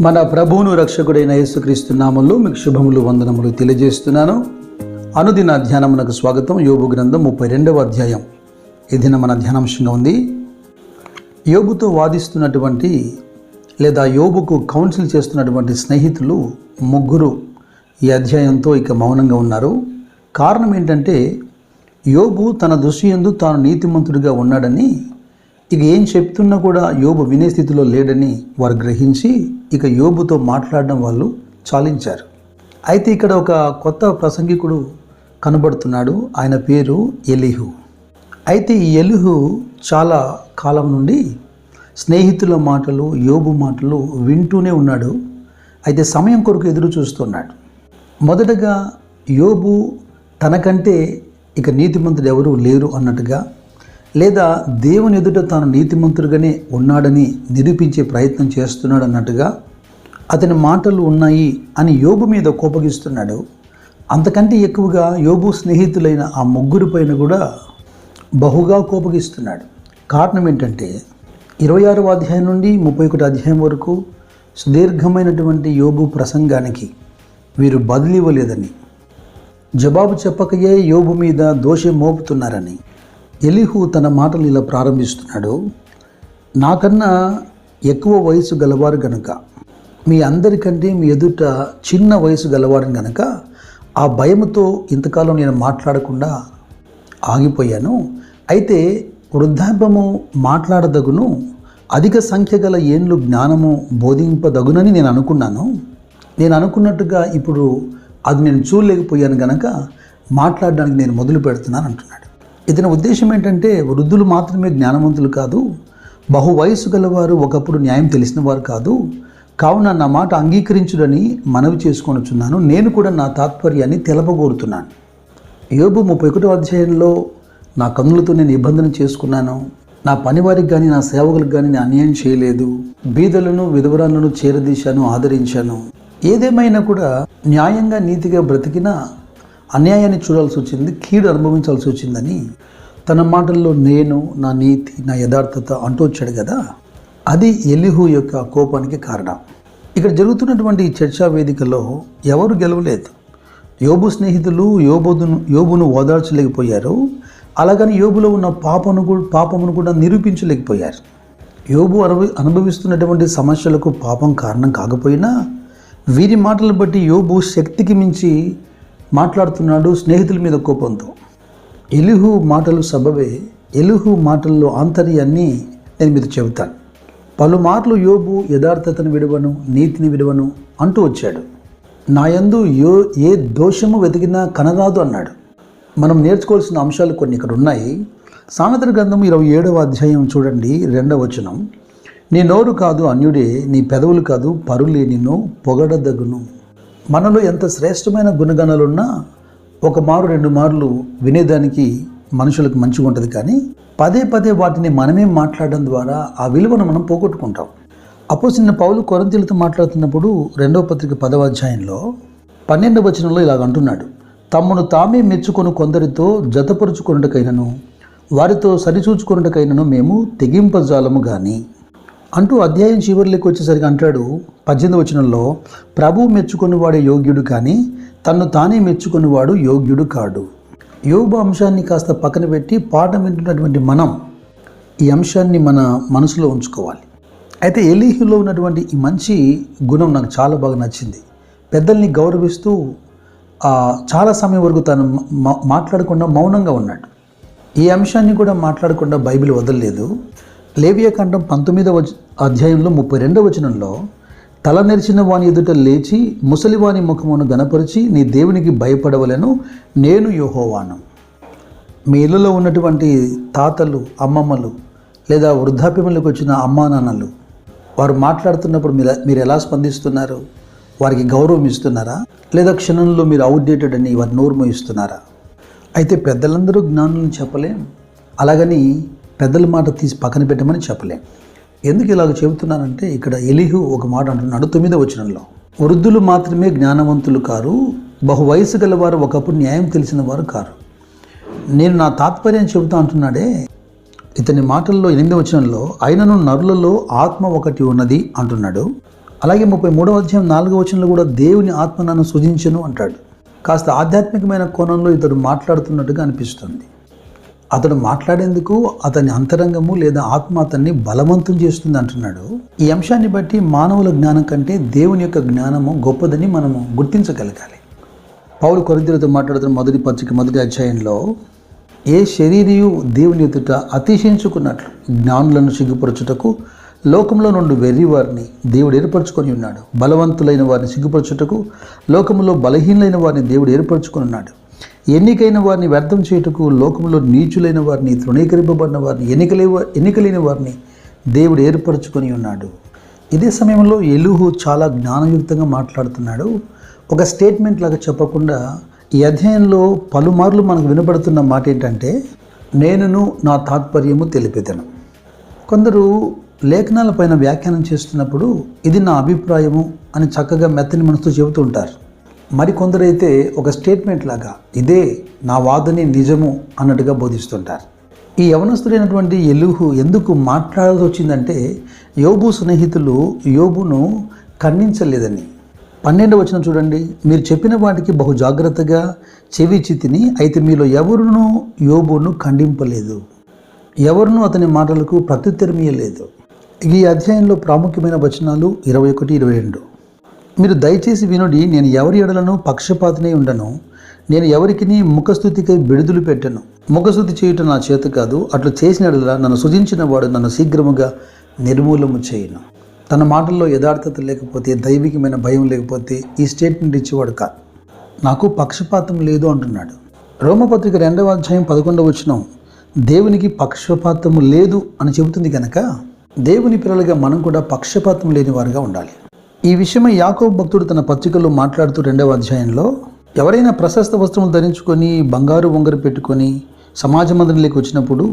మన ప్రభువును రక్షకుడైన యేసుక్రీస్తు నామంలో మీకు శుభములు వందనములు తెలియజేస్తున్నాను. అనుదిన ధ్యానమునకు స్వాగతం. యోబు గ్రంథం ముప్పై రెండవ అధ్యాయం. ఇదిన మన ధ్యానాంశంగా ఉంది. యోబుతో వాదిస్తున్నటువంటి లేదా యోబుకు కౌన్సిల్ చేస్తున్నటువంటి స్నేహితులు ముగ్గురు ఈ అధ్యాయంతో ఇక మౌనంగా ఉన్నారు. కారణం ఏంటంటే యోబు తన దృష్టి ఎందు తాను నీతిమంతుడిగా ఉన్నాడని ఇక ఏం చెప్తున్నా కూడా యోబు వినే స్థితిలో లేడని వారు గ్రహించి ఇక యోబుతో మాట్లాడడం వాళ్ళు చాలించారు. అయితే ఇక్కడ ఒక కొత్త ప్రసంగికుడు కనబడుతున్నాడు. ఆయన పేరు ఎలిహు. అయితే ఈ ఎలిహు చాలా కాలం నుండి స్నేహితుల మాటలు యోబు మాటలు వింటూనే ఉన్నాడు. అయితే సమయం కొరకు ఎదురు చూస్తున్నాడు. మొదటగా యోబు తనకంటే ఇక నీతిమంతుడు ఎవరూ లేరు అన్నట్టుగా లేదా దేవుని ఎదుట తాను నీతిమంతుడుగానే ఉన్నాడని నిరూపించే ప్రయత్నం చేస్తున్నాడు అన్నట్టుగా అతని మాటలు ఉన్నాయి అని యోబు మీద కోపగిస్తున్నాడు. అంతకంటే ఎక్కువగా యోబు స్నేహితులైన ఆ ముగ్గురు పైన కూడా బహుగా కోపగిస్తున్నాడు. కారణం ఏంటంటే ఇరవై ఆరవ అధ్యాయం నుండి ముప్పై ఒకటి అధ్యాయం వరకు సుదీర్ఘమైనటువంటి యోబు ప్రసంగానికి వీరు బదిలివ్వలేదని జవాబు చెప్పకయే యోబు మీద దోషం మోపుతున్నారని ఎలిహు తన మాటలు ఇలా ప్రారంభిస్తున్నాడు నాకన్నా ఎక్కువ వయసు గలవారు గనుక మీ అందరికంటే మీ ఎదుట చిన్న వయసు గలవాడిని గనుక ఆ భయముతో ఇంతకాలం నేను మాట్లాడకుండా ఆగిపోయాను. అయితే వృద్ధాపము మాట్లాడదగును అధిక సంఖ్య గల ఏండ్లు జ్ఞానము బోధింపదగునని నేను అనుకున్నాను. నేను అనుకున్నట్టుగా ఇప్పుడు అది నేను చూడలేకపోయాను గనక మాట్లాడడానికి నేను మొదలు పెడుతున్నాను అంటున్నాడు. ఇతని ఉద్దేశం ఏంటంటే వృద్ధులు మాత్రమే జ్ఞానవంతులు కాదు బహువయసు గలవారు ఒకప్పుడు న్యాయం తెలిసిన వారు కాదు. కావున నా మాట అంగీకరించుడని మనవి చేసుకొనుచున్నాను. నేను కూడా నా తాత్పర్యాన్ని తెలపగోరుతున్నాను. యోబు ముప్పై ఒకటో అధ్యాయంలో నా కన్నులతో నేను నిబంధన చేసుకున్నాను. నా పనివారికి కానీ నా సేవకులకు కానీ నేను అన్యాయం చేయలేదు. బీదలను విధవరాలను చేరదీశాను ఆదరించాను. ఏదేమైనా కూడా న్యాయంగా నీతిగా బ్రతికినా అన్యాయాన్ని చూడాల్సి వచ్చింది కీడు అనుభవించాల్సి వచ్చిందని తన మాటల్లో నేను నా నీతి నా యథార్థత అంటూ వచ్చాడు కదా అది ఎలిహు యొక్క కోపానికి కారణం. ఇక్కడ జరుగుతున్నటువంటి ఈ చర్చా వేదికలో ఎవరు గెలవలేదు. యోబు స్నేహితులు యోబును యోబును ఓదార్చలేకపోయారు. అలాగని యోబులో ఉన్న పాపను కూడా పాపమును కూడా నిరూపించలేకపోయారు. యోబు అనుభవి అనుభవిస్తున్నటువంటి సమస్యలకు పాపం కారణం కాకపోయినా వీరి మాటలు బట్టి యోబు శక్తికి మించి మాట్లాడుతున్నాడు స్నేహితుల మీద కోపంతో. ఎలుహు మాటలు సబబే ఎలుహు మాటల్లో ఆంతర్యాన్ని నేను మీద చెబుతాను. పలుమార్లు యోబు యథార్థతను విడవను నీతిని విడవను అంటూ వచ్చాడు. నా యందు యో ఏ దోషము వెతికినా కనరాదు అన్నాడు. మనం నేర్చుకోవాల్సిన అంశాలు కొన్ని ఇక్కడ ఉన్నాయి. సామెతల గ్రంథం ఇరవై ఏడవ అధ్యాయం చూడండి రెండవ వచనం. నీ నోరు కాదు అన్యుడే నీ పెదవులు కాదు పరులే నిన్ను పొగడదగును. మనలో ఎంత శ్రేష్టమైన గుణగణాలున్నా ఒక మారు రెండు మార్లు వినేదానికి మనుషులకు మంచిగా ఉంటుంది కానీ పదే పదే వాటిని మనమే మాట్లాడడం ద్వారా ఆ విలువను మనం పోగొట్టుకుంటాం. అప్పుడు చిన్న పౌలు కొరంతీలతో మాట్లాడుతున్నప్పుడు రెండవ పత్రిక పదవ అధ్యాయంలో పన్నెండవ వచనంలో ఇలాగ అంటున్నాడు. తమ్మును తామే మెచ్చుకొని కొందరితో జతపరుచుకున్నటకైనను వారితో సరిచూచుకున్నటకైనను మేము తెగింపజాలము కానీ అంటూ అధ్యాయం చివరిలోకి వచ్చేసరికి అంటాడు పద్దెనిమిది వచనంలో ప్రభు మెచ్చుకునేవాడే యోగ్యుడు కానీ తన్ను తానే మెచ్చుకునేవాడు యోగ్యుడు కాడు. యోగ అంశాన్ని కాస్త పక్కన పెట్టి పాఠం వింటున్నటువంటి మనం ఈ అంశాన్ని మన మనసులో ఉంచుకోవాలి. అయితే ఎలీహులో ఉన్నటువంటి ఈ మంచి గుణం నాకు చాలా బాగా నచ్చింది. పెద్దల్ని గౌరవిస్తూ చాలా సమయం వరకు తను మాట్లాడకుండా మౌనంగా ఉన్నాడు. ఈ అంశాన్ని కూడా మాట్లాడకుండా బైబిల్ వదలలేదు. లేవియకాండం పంతొమ్మిదవ అధ్యాయంలో ముప్పై రెండవ వచనంలో తల నెరిచిన వాని ఎదుట లేచి ముసలివాని ముఖమును గనపరిచి నీ దేవునికి భయపడవలను నేను యోహోవాను. మీ ఇళ్ళలో ఉన్నటువంటి తాతలు అమ్మమ్మలు లేదా వృద్ధాప్యములకు వచ్చిన అమ్మా నాన్నలు వారు మాట్లాడుతున్నప్పుడు మీరు మీరు ఎలా స్పందిస్తున్నారు? వారికి గౌరవం ఇస్తున్నారా? లేదా క్షణంలో మీరు అవుట్డేటెడ్ అని వారి నోరు మోయిస్తున్నారా? అయితే పెద్దలందరూ జ్ఞానులను చెప్పలేం. అలాగని పెద్దల మాట తీసి పక్కన పెట్టమని చెప్పలేం. ఎందుకు ఇలాగ చెబుతున్నానంటే ఇక్కడ ఎలిహు ఒక మాట అంటున్నాడు. తొమ్మిదో వచనంలో. వృద్ధులు మాత్రమే జ్ఞానవంతులు కారు బహు వయసు గలవారు ఒకప్పుడు న్యాయం తెలిసిన వారు కారు. నేను నా తాత్పర్యం చెబుతా అంటున్నాడే ఇతని మాటల్లో ఎనిమిది వచనంలో అయినను నరులలో ఆత్మ ఒకటి ఉన్నది అంటున్నాడు. అలాగే ముప్పై మూడవ అధ్యాయం నాలుగవ వచనంలో కూడా దేవుని ఆత్మ నన్ను సృజించను అంటాడు. కాస్త ఆధ్యాత్మికమైన కోణంలో ఇతడు మాట్లాడుతున్నట్టుగా అనిపిస్తుంది. అతడు మాట్లాడేందుకు అతని అంతరంగము లేదా ఆత్మ అతన్ని బలవంతం చేస్తుంది అంటున్నాడు. ఈ అంశాన్ని బట్టి మానవుల జ్ఞానం కంటే దేవుని యొక్క జ్ఞానము గొప్పదని మనము గుర్తించగలగాలి. పౌరు కొరింతలతో మాట్లాడుతున్న మొదటి పత్రిక మొదటి అధ్యాయంలో ఏ శరీరియు దేవుని ఎదుట అతిశయించుకున్నట్లు జ్ఞానులను సిగ్గుపరచుటకు లోకంలో నుండి వెర్రి వారిని దేవుడు ఏర్పరచుకొని ఉన్నాడు. బలవంతులైన వారిని సిగ్గుపరచుటకు లోకంలో బలహీనులైన వారిని దేవుడు ఏర్పరచుకొని ఉన్నాడు. ఎన్నికైన వారిని వ్యర్థం చేయుటకు లోకంలో నీచులైన వారిని తృణీకరింపబడిన వారిని ఎన్నికలే ఎన్నికలేని వారిని దేవుడు ఏర్పరచుకొని ఉన్నాడు. ఇదే సమయంలో ఎలుహు చాలా జ్ఞానయుక్తంగా మాట్లాడుతున్నాడు. ఒక స్టేట్మెంట్ లాగా చెప్పకుండా ఈ అధ్యాయంలో పలుమార్లు మనకు వినబడుతున్న మాట ఏంటంటే నేనును నా తాత్పర్యము తెలిపేదను. కొందరు లేఖనాలపైన వ్యాఖ్యానం చేస్తున్నప్పుడు ఇది నా అభిప్రాయము అని చక్కగా మెత్తని మనసుతో చెబుతూ ఉంటారు. మరి కొందరైతే ఒక స్టేట్మెంట్ లాగా ఇదే నా వాదని నిజము అన్నట్టుగా బోధిస్తుంటారు. ఈ యవనస్తుడైనటువంటి ఎలుహు ఎందుకు మాట్లాడాల్సి వచ్చిందంటే యోబు స్నేహితులు యోబును ఖండించలేదని. పన్నెండవ వచ్చిన చూడండి. మీరు చెప్పిన వాటికి బహు జాగ్రత్తగా చెవి చితిని అయితే మీలో ఎవరునూ యోబును ఖండింపలేదు. ఎవరునూ అతని మాటలకు ప్రత్యుత్తరమీయలేదు ఈ అధ్యాయంలో ప్రాముఖ్యమైన వచనాలు ఇరవై ఒకటి ఇరవై రెండు. మీరు దయచేసి వినుడి నేను ఎవరి ఎడలను పక్షపాతనే ఉండను. నేను ఎవరికి ముఖస్థుతికై బిడుదలు పెట్టను. ముఖస్థుతి చేయుట నా చేత కాదు అట్లు చేసిన ఎడల నన్ను సుజించిన వాడు నన్ను శీఘ్రముగా నిర్మూలము చేయను. తన మాటల్లో యథార్థత లేకపోతే దైవికమైన భయం లేకపోతే ఈ స్టేట్మెంట్ ఇచ్చేవాడు కాదు. నాకు పక్షపాతం లేదు అంటున్నాడు. రోమపత్రిక రెండవ అధ్యాయం పదకొండవ వచనం దేవునికి పక్షపాతము లేదు అని చెబుతుంది కనుక దేవుని పిల్లలుగా మనం కూడా పక్షపాతం లేని వారుగా ఉండాలి. ఈ విషయమై యాకోబ్ భక్తుడు తన పత్రికలో మాట్లాడుతూ రెండవ అధ్యాయంలో ఎవరైనా ప్రశస్త వస్త్రములు ధరించుకొని బంగారు వంగరు పెట్టుకొని సమాజ మందిరంలోకి వచ్చినప్పుడు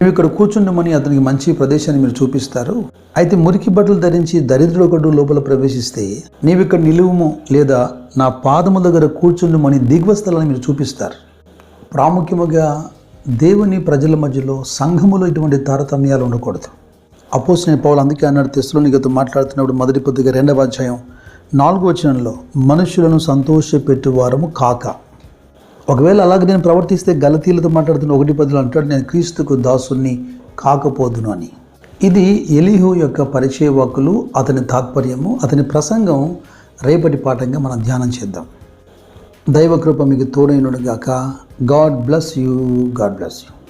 మేము ఇక్కడ కూర్చుండమని అతనికి మంచి ప్రదేశాన్ని మీరు చూపిస్తారు. అయితే మురికి బట్టలు ధరించి దరిద్రుడు ఒకడు లోపల ప్రవేశిస్తే నీవు ఇక్కడ నిలువుము లేదా నా పాదము దగ్గర కూర్చుండమని దిగువ స్థలాన్ని మీరు చూపిస్తారు. ప్రాముఖ్యముగా దేవుని ప్రజల మధ్యలో సంఘములో ఇటువంటి తారతమ్యాలు ఉండకూడదు. అపోసిన పౌలు అందుకే అన్నాడు తెస్సులోనిగతో మాట్లాడుతున్నప్పుడు మొదటి పొద్దుగా రెండవ అధ్యాయం నాలుగో వచనంలో మనుషులను సంతోషపెట్టువారము కాక. ఒకవేళ అలాగే నేను ప్రవర్తిస్తే గలతీలతో మాట్లాడుతున్న ఒకటి పదులు అంటాడు నేను క్రీస్తుకు దాసుని కాకపోదును అని. ఇది ఎలిహు యొక్క పరిచయ వాక్కులు అతని తాత్పర్యము అతని ప్రసంగం రేపటి పాఠంగా మనం ధ్యానం చేద్దాం. దైవకృప మీకు తోడైనడుగాక God bless you. God bless you.